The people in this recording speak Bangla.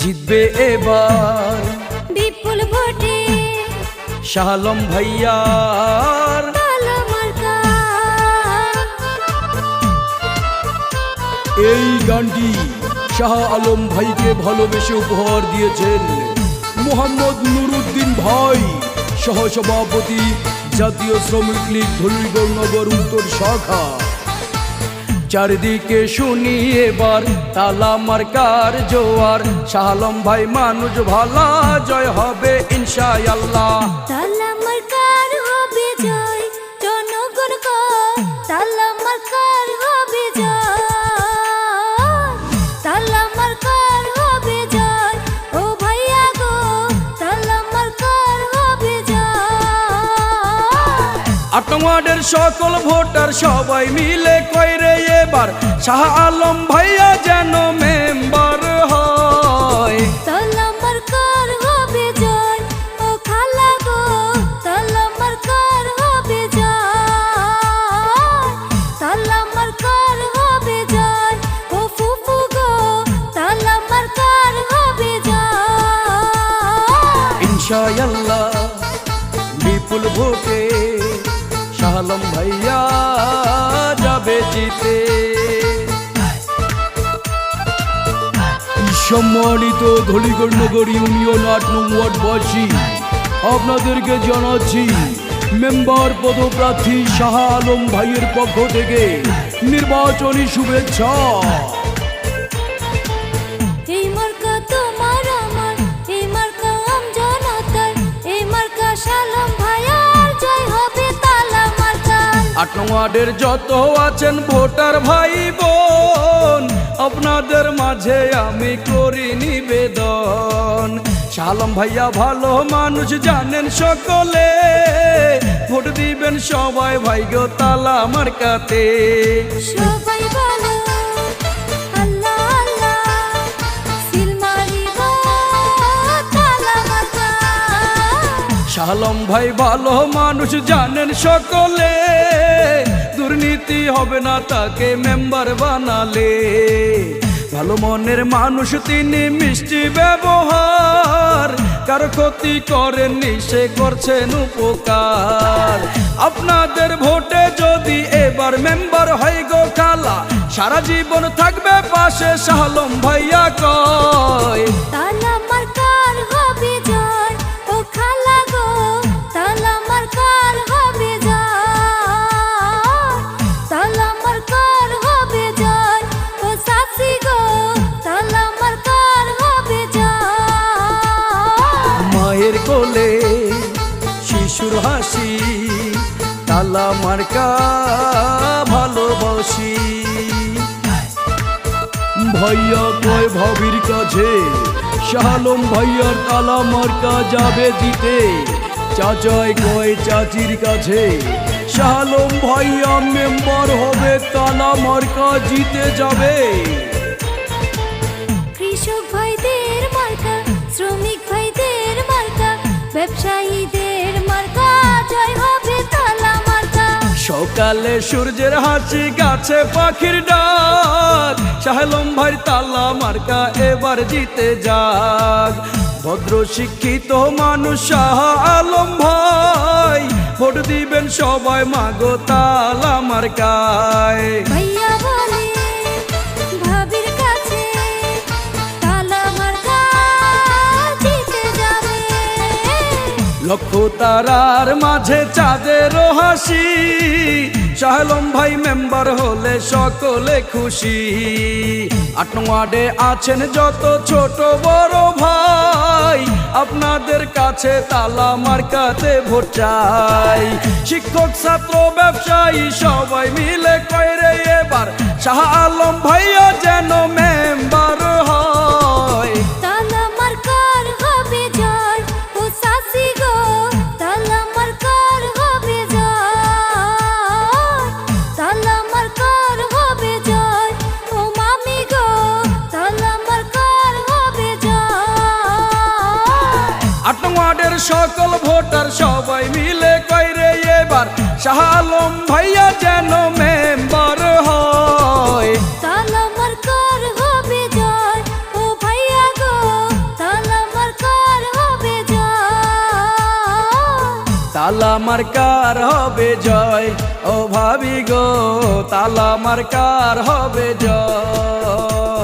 জিতবে এবার। বিপুল ভোটে শাহ আলম ভাইয়ার এই গানটি শাহ আলম ভাইকে ভালোবেসে উপহার দিয়েছেন মোহাম্মদ নুরুদ্দিন ভাই সহসভাপতি জাতীয় শ্রমিক লীগ ধলিগড় নগর উত্তর শাখা। চারিদিকে শুনি এবার তালা মার্কার জোয়ার। শাহ আলম ভাই মানুষ ভালা জয় হবে ইনশাআল্লাহ। তালা মার্কার হবে জয় জনগণ কয় তালা মার্কার হবে জয় তালা মার্কার হবে জয়। ও ভাইয়া গো তালা মার্কার হবে জয়। আটমাডের সকল ভোটার সবাই মিলে কইরে এবার শাহ আলম ভাইয়া যেন মেম্বার হয়। ইনশাআল্লাহ বিপুল ভোটে শাহ আলম ভাইয়া যাবে জিতে। সম্মানিত ধলিগড় নগর ইউনিয়ন আট নং ওয়ার্ডবাসী আপনাদেরকে জানাচ্ছি, মেম্বার পদপ্রার্থী শাহ আলম ভাইয়ের পক্ষ থেকে নির্বাচনী শুভেচ্ছা। এই মার্কা তোমার আট ওয়ার্ডের যত আছেন ভোটার ভাই বোন আপনাদের মাঝে আমি করি নিবেদন। শালম ভাইয়া ভালো মানুষ জানেন সকলে ভোট দিবেন সবাই ভাই গো তালা আমার কাতে সবাই বলো আল্লাহ আল্লাহ সিল মারিব তালা মার্কা। শালম ভাই ভালো মানুষ জানেন সকলে দুর্নীতি হবে না তাকে মেম্বার বানালে। ভালো মনের মানুষ তিনি মিষ্টি ব্যবহার। কারও ক্ষতি করেননি সে করছেন উপকার। আপনাদের ভোটে যদি এবার মেম্বার হয় গো কালা সারা জীবন থাকবে পাশে শালম ভাইয়া কয় তালা মার্কা ভালোবাসি। ভাইয়া কয় ভাবির কাছে, শালম ভাইয়ার তালা মার্কা যাবে দিতে। চাচাই কয় চাচির কাছে, শালম ভাইয়া মেম্বার হবে, তালা মার্কা জিতে যাবে। কৃষক ভাইদের মার্কা, শ্রমিক ভাইদের মার্কা, ব্যবসায়ীদের সকালে সূর্যের হাঁচি গাছে পাখির ডাক। শাহলম ভাই তালা মার্কা এবার জিতে যাক। ভদ্র শিক্ষিত মানুষ শাহ আলম ভাই, ভোট দিবেন সবাই মাগো তালা মার্কায়। লক্ষ তারার মাঝে চাঁদের হাসি। শাহলম ভাই মেম্বার হলে সকলে খুশি। আট ওয়ার্ডে আছেন যত ছোট বড় ভাই। আপনাদের কাছে তালা মার্কাতে ভোট চাই। শিক্ষক, ছাত্র, ব্যবসায়ী সবাই মিলে কয়রে এবার। শাহ আলম ভাইয়া সকল ভোটার সবাই মিলে কইরে এবার শাহ আলম ভাইয়া যেন মেম্বার হয়। তালা মার্কার হবে জয়? ও ভাবি গো তালা মার্কার হবে জয়?